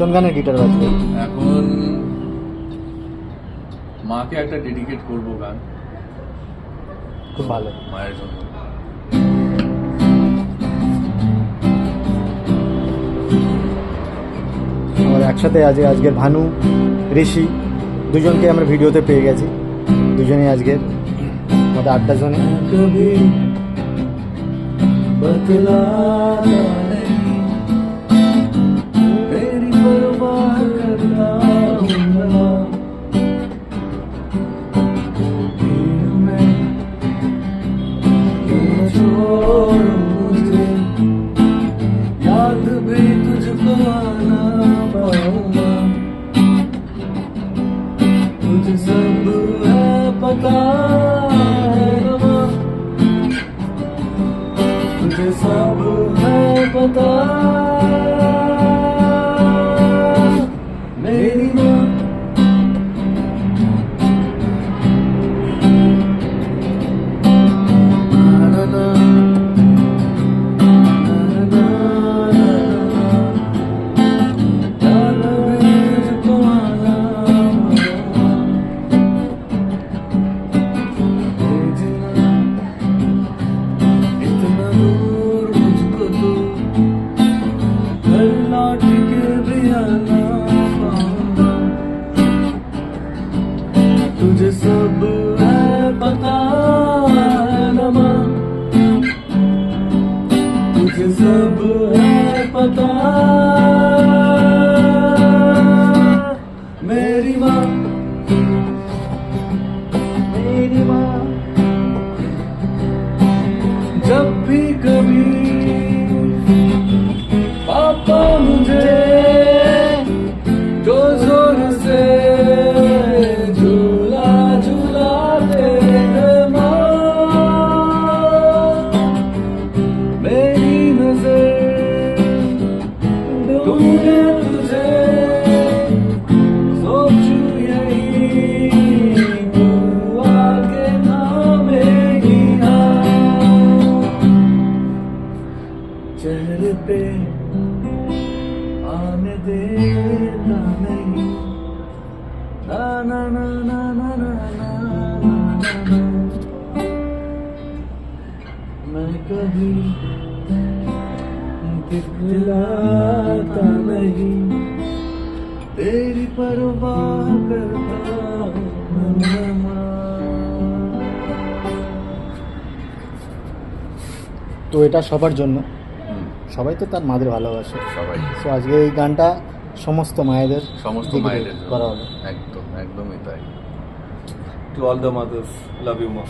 কোন গিটার বাজবে। এখন মাকে একটা ডেডিকেট করব গান। খুব ভালো। মায়ের জন্য। আমরা একসাথে আজ আজকের ভানু ঋষি দুজনকে আমরা ভিডিওতে পেয়ে গেছি। দুজনেই আজকের আমাদের আড্ডা জনে। gone. घर के भी तुझे पता तुझे सब है पता पे आने देना नहीं ना ना ना ना ना ना ना ना ना मैं कभी दिखलाता नहीं तेरी परवाह करता हूँ मैं তো এটা সবার জন্য হুম, সবাই তো তার মাদের ভালোবাসে। সবাই। তো আজকে এই গানটা সমস্ত মায়েদের সমস্ত মায়েদের করা হবে। একদম একদমই তাই। To all the mothers love you mom.